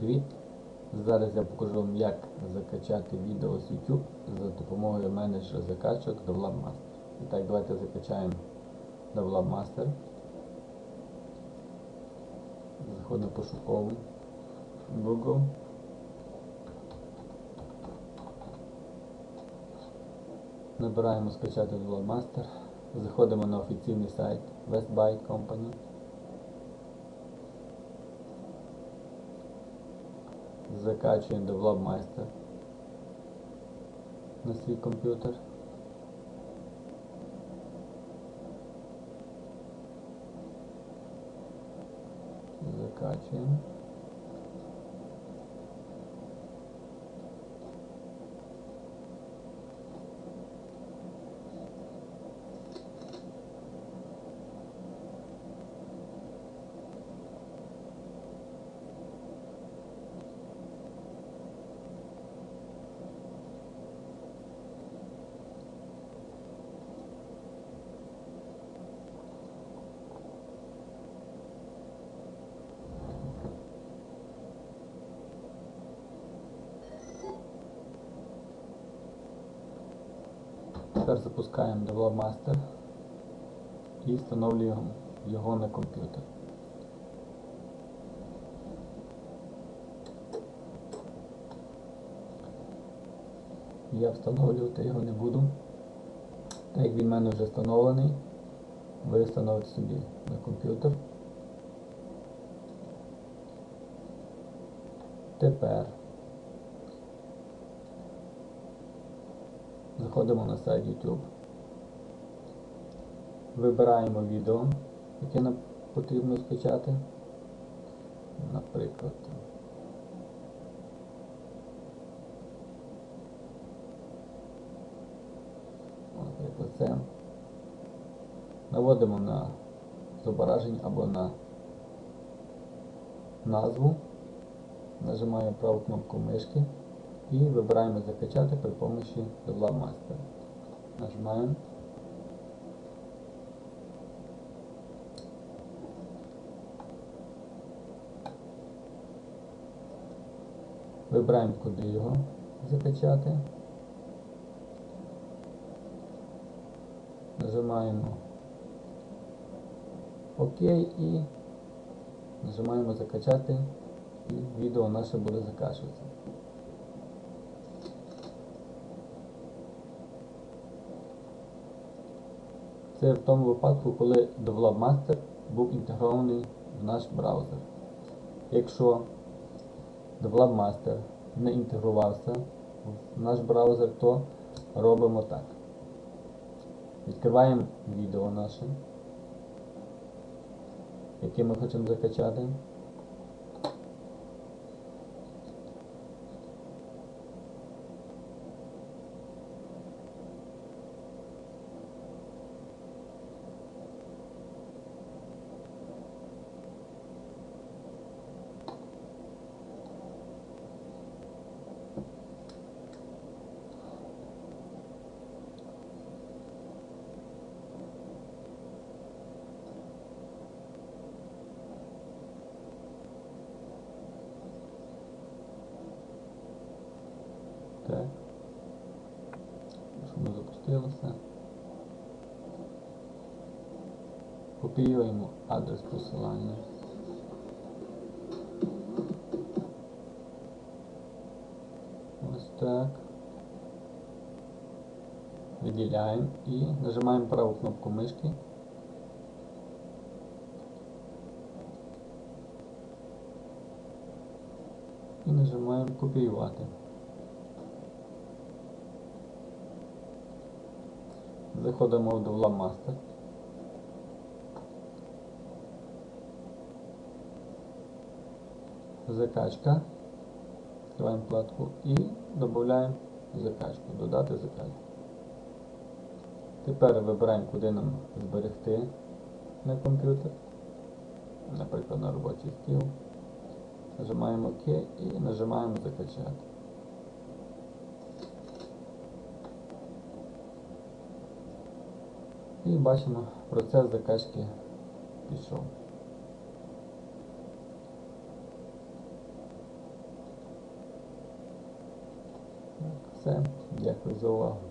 Привіт! Зараз я покажу вам, як закачати відео з YouTube за допомогою менеджера закачок DevLab Master. І так, давайте закачаємо DevLab Master. Заходимо в пошукову Google. Набираємо скачати DevLab Master. Заходимо на офіційний сайт West Byte Company. Закачуємо до Master на свій комп'ютер. Закачуємо. Тепер запускаємо Develop Master і встановлюємо його на комп'ютер. Я встановлювати його не буду. Так як він в мене вже встановлений, ви встановите собі на комп'ютер. Тепер Заходимо на сайт YouTube. Вибираємо відео, яке нам потрібно скачати. Наприклад. Наприклад, це. Наводимо на зображення або на назву. Нажимаємо праву кнопку мишки і вибираємо закачати при помощі Develop Master. Нажимаємо. Вибираємо, куди його закачати. Нажимаємо ОК і нажимаємо закачати і відео наше буде закачуватися. Це в тому випадку, коли DevelopMaster був інтегрований в наш браузер. Якщо DevelopMaster не інтегрувався в наш браузер, то робимо так. Відкриваємо відео наше, яке ми хочемо закачати. Так. Щоб не запустилося. Копіюємо адрес посилання. Ось так. Виділяємо і нажимаємо праву кнопку мишки. І нажимаємо копіювати. Заходимо в Develop Master. Закачка. Відкриваємо вкладку і додаємо закачку. Додати закачку. Тепер вибираємо, куди нам зберегти на комп'ютер. Наприклад, на робочий стіл. Нажимаємо ОК і нажимаємо закачати. І бачимо, процес закачки пішов. Все, дякую за увагу.